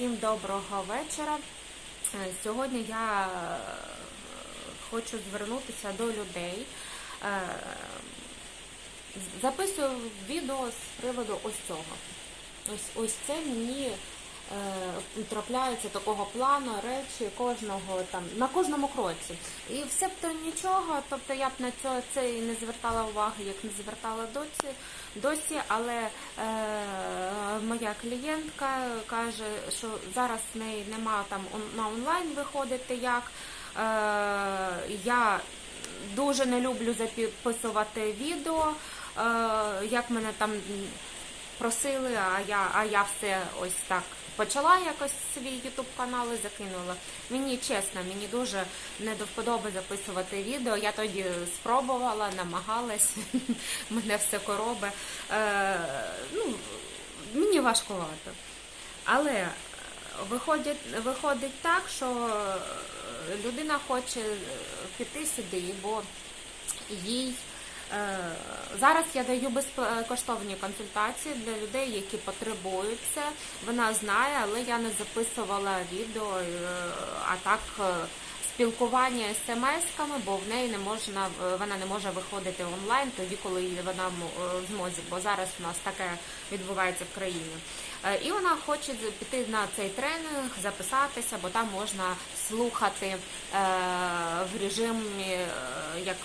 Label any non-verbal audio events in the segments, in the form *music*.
Всім доброго вечора. Е, Сьогодні я е, хочу звернутися до людей. Е, Записую відео з приводу ось цього. Ось, ось це мені трапляються такого плану речі кожного там на кожному кроці. І все б то нічого, тобто я б на це, це і не звертала уваги, як не звертала досі, досі але е, моя клієнтка каже, що зараз в неї нема там на онлайн виходити як. Е, я дуже не люблю записувати відео, е, як мене там просили, а я, а я все ось так почала якось свій ютуб канал і закинула. Мені чесно, мені дуже не до вподоби записувати відео. Я тоді спробувала, намагалась, *laughs* мене все коробе. Е, ну, мені важкувато. Але виходить, виходить так, що людина хоче піти сюди, бо їй зараз я даю безкоштовні консультації для людей, які потребують це. Вона знає, але я не записувала відео, е, а так. е, Спілкування смс-ками, бо в неї не можна вона не може виходити онлайн тоді, коли вона е, в змозі, бо зараз у нас таке відбувається в країні. Е, І вона хоче піти на цей тренінг, записатися, бо там можна слухати е, в режимі е, як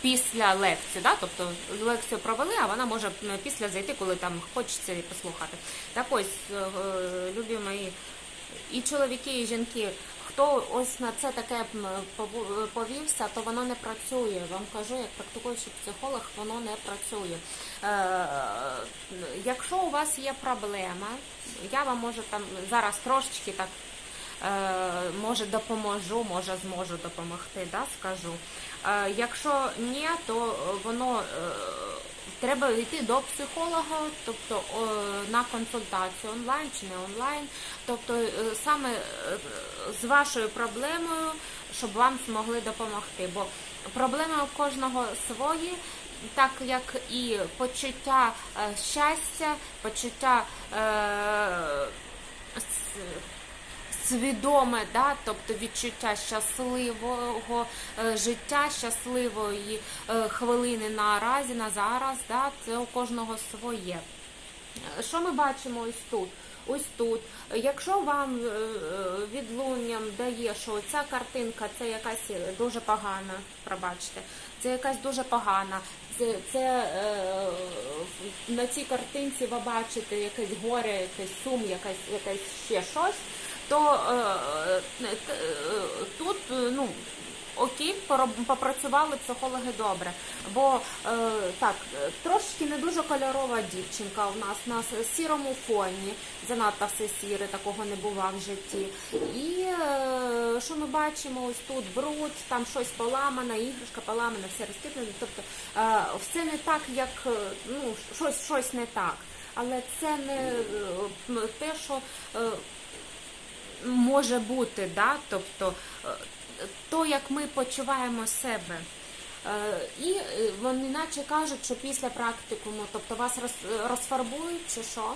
після лекції, да? тобто лекцію провели, а вона може після зайти, коли там хочеться і послухати. Так ось, е, е, любі мої і чоловіки, і жінки. Хто ось на це таке повівся, то воно не працює. Вам кажу, як практикуючий психолог, воно не працює. Е, якщо у вас є проблема, я вам можу там зараз трошечки так е, може допоможу, може зможу допомогти, да, скажу. Е, якщо ні, то воно е, треба йти до психолога, тобто е, на консультацію онлайн чи не онлайн, тобто е, саме е, з вашою проблемою, щоб вам змогли допомогти. Бо проблеми у кожного свої. Так як і почуття е, щастя, почуття е, свідоме, да, тобто відчуття щасливого е, життя, щасливої е, хвилини наразі, на зараз, да, це у кожного своє. Що ми бачимо ось тут? Ось тут. Якщо вам е, відлунням дає, що ця картинка це якась дуже погана, пробачте, це якась дуже погана. Це, це на цій картинці ви бачите якесь горе, якийсь сум, якась, якесь ще щось, то е, е, е, тут ну, окей, попрацювали психологи добре. Бо е, так, трошки не дуже кольорова дівчинка у нас на сірому фоні, занадто все сіре, такого не бува в житті. І е, що ми бачимо, ось тут бруд, там щось поламане, іграшка поламана, все розкидане. Тобто е, все не так, як ну, щось, щось не так. Але це не те, що е, може бути, да? тобто е, то, як ми почуваємо себе. Е, І е, вони наче кажуть, що після практикуму, тобто вас розфарбують чи що.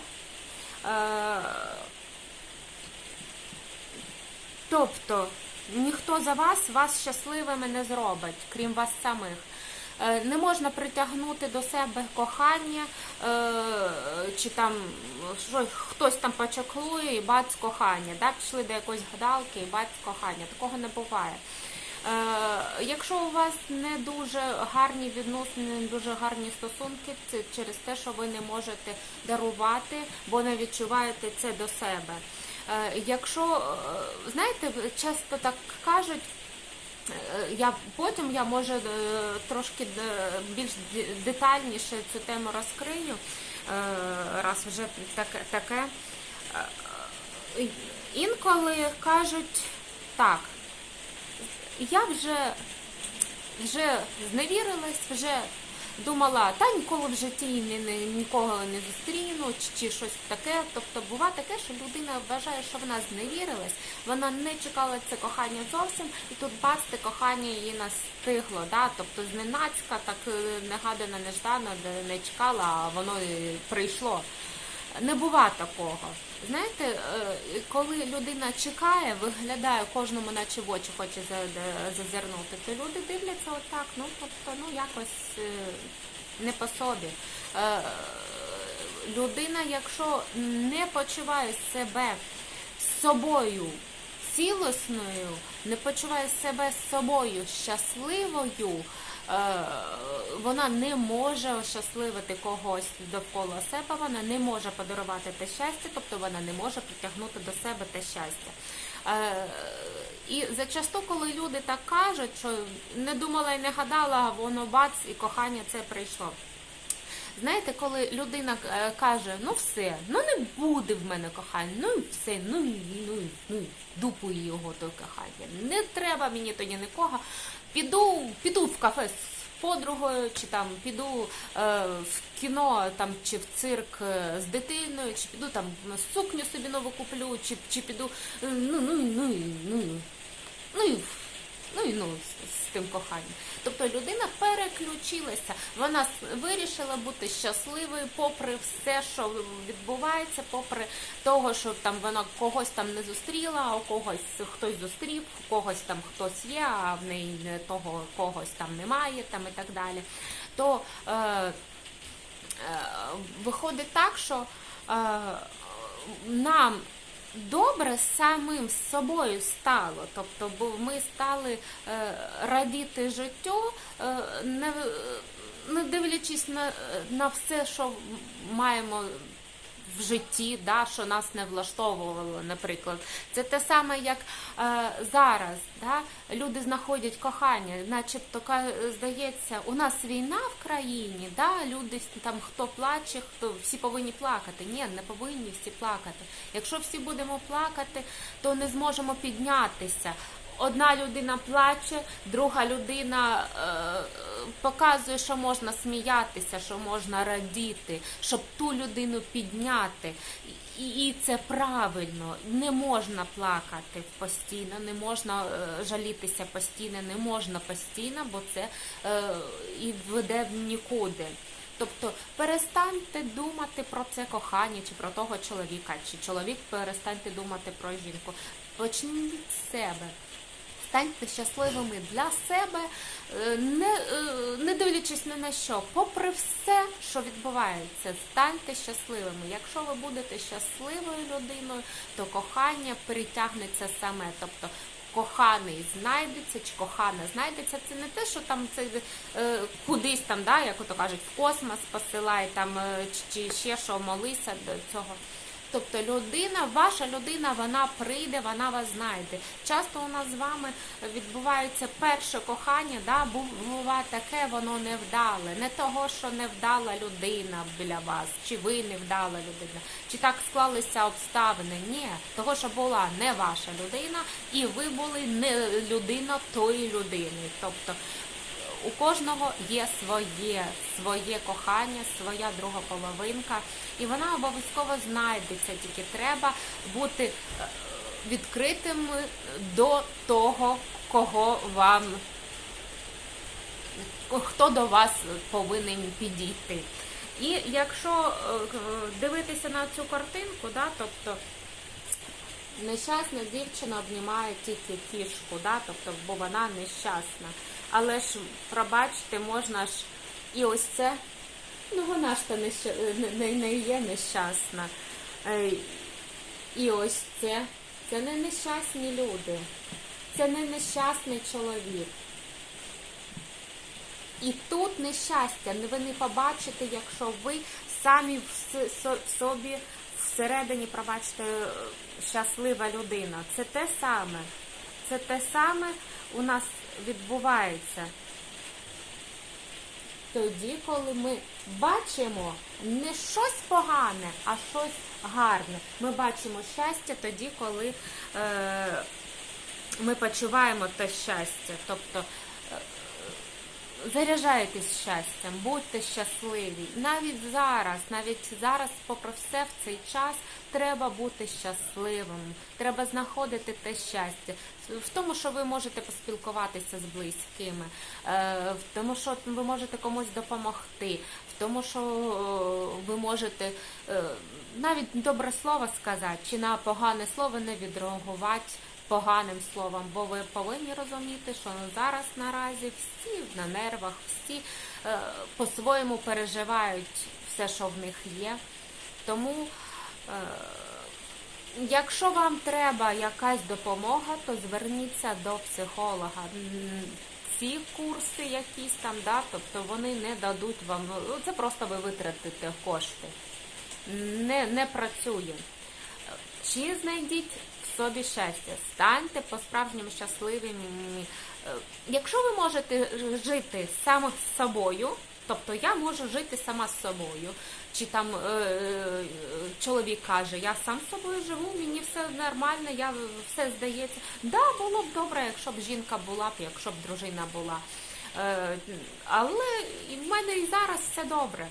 Тобто ніхто за вас вас щасливими не зробить, крім вас самих. Е, Не можна притягнути до себе кохання, е, чи там що, хтось там почаклує і бац кохання. Да? Пішли до якоїсь гадалки і бац кохання. Такого не буває. Е, Якщо у вас не дуже гарні відносини, не дуже гарні стосунки, це через те, що ви не можете дарувати, бо не відчуваєте це до себе. Якщо знаєте, часто так кажуть. Е, Я потім я може е, трошки більш детальніше цю тему розкрию, е, раз вже таке. таке. Інколи кажуть так, я вже, вже зневірилась, вже думала, та ніколи в житті ні, ні, нікого не зустріну, чи, щось таке. Тобто буває таке, що людина вважає, що вона зневірилась, вона не чекала це кохання зовсім, і тут бачите, кохання її настигло. Да? Тобто зненацька, так е, негадано, неждано, не чекала, а воно прийшло. Не бува такого. Знаєте, е, коли людина чекає, виглядає кожному, наче в очі хоче за- за- зазирнути, то люди дивляться отак, ну тобто, ну якось е, не по собі. Е, Людина, якщо не почуває себе з собою цілісною, не почуває себе з собою щасливою, вона не може ощасливити когось довкола себе, вона не може подарувати те щастя, тобто вона не може притягнути до себе те щастя. Е, І зачасту, коли люди так кажуть, що не думала і не гадала, воно бац, і кохання це прийшло. Знаєте, коли людина е, каже, ну все, ну не буде в мене кохання, ну все, ну, ну, ну дупу його то кохання. Не треба мені тоді нікого. Піду, піду в кафе з подругою, чи там піду е, в кіно там, чи в цирк е, з дитиною, чи піду там сукню собі нову куплю, чи, чи піду, ну, ну, ну, ну, ну, ну і ну і ну з, тим коханням. Тобто людина переключилася, вона вирішила бути щасливою, попри все, що відбувається, попри того, що там вона когось там не зустріла, а у когось хтось зустрів, у когось там хтось є, а в неї того когось там немає, там і так далі. То е, е, виходить так, що е, нам добре самим з собою стало. Тобто, бо ми стали е, радіти життю, е, не, не дивлячись на, на все, що маємо в житті, да, що нас не влаштовувало, наприклад. Це те саме, як е, зараз. Да, люди знаходять кохання, начебто здається, у нас війна в країні, да, люди там хто плаче, хто всі повинні плакати. Ні, не повинні всі плакати. Якщо всі будемо плакати, то не зможемо піднятися. Одна людина плаче, друга людина е, показує, що можна сміятися, що можна радіти, щоб ту людину підняти. І, і це правильно. Не можна плакати постійно, не можна е, жалітися постійно, не можна постійно, бо це е, і веде в нікуди. Тобто перестаньте думати про це кохання чи про того чоловіка, чи чоловік перестаньте думати про жінку. Почніть з себе. Станьте щасливими для себе, е, не, е, не дивлячись ні на що, попри все, що відбувається, станьте щасливими. Якщо ви будете щасливою людиною, то кохання притягнеться саме. Тобто коханий знайдеться чи кохана знайдеться. Це не те, що там це е, кудись там, да, як ото кажуть, в космос посилай там е, чи ще що молися до цього. Тобто людина, ваша людина, вона прийде, вона вас знайде. Часто у нас з вами відбувається перше кохання, да, бу- буває таке, воно невдале. Не того, що невдала людина біля вас, чи ви невдала людина, чи так склалися обставини. Ні, того, що була не ваша людина, і ви були не людина тої людини. Тобто у кожного є своє, своє кохання, своя друга половинка, і вона обов'язково знайдеться. Тільки треба бути е, відкритим до того, кого вам хто до вас повинен підійти. І якщо е, дивитися на цю картинку, да, тобто нещасна дівчина обнімає тільки кішку, да, тобто, бо вона нещасна. Але ж, пробачте, можна ж і ось це, ну вона ж то не, не, є нещасна. Е, І ось це, це не нещасні люди, це не нещасний чоловік. І тут нещастя ви не побачите, якщо ви самі в собі всередині пробачте е, щаслива людина. Це те саме. Це те саме у нас відбувається. Тоді, коли ми бачимо не щось погане, а щось гарне. Ми бачимо щастя тоді, коли е, ми почуваємо те щастя. Тобто е, заряджайтесь щастям, будьте щасливі. Навіть зараз, навіть зараз, попри все, в цей час треба бути щасливим, треба знаходити те щастя. В тому, що ви можете поспілкуватися з близькими, е, в тому, що ви можете комусь допомогти, в тому, що е, ви можете е, навіть добре слово сказати, чи на погане слово не відреагувати поганим словом, бо ви повинні розуміти, що зараз наразі всі на нервах, всі е, по-своєму переживають все, що в них є. Тому, е, якщо вам треба якась допомога, то зверніться до психолога. Ці курси якісь там, да, тобто вони не дадуть вам, це просто ви витратите кошти. Не, не працює. Чи знайдіть собі щастя, станьте по-справжньому щасливими. Е, Якщо ви можете жити саме з собою, тобто я можу жити сама з собою, чи там е, е, чоловік каже, я сам з собою живу, мені все нормально, я все здається. Да, було б добре, якщо б жінка була якщо б дружина була. Але в мене і зараз все добре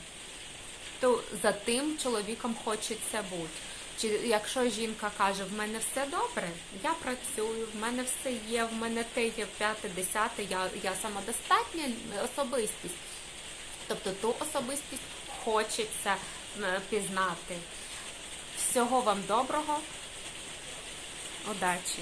то за тим чоловіком хочеться бути. Чи якщо жінка каже, в мене все добре, я працюю, в мене все є, в мене те є п'яте, десяте, я, я самодостатня особистість. Тобто ту особистість хочеться пізнати. Всього вам доброго, удачі!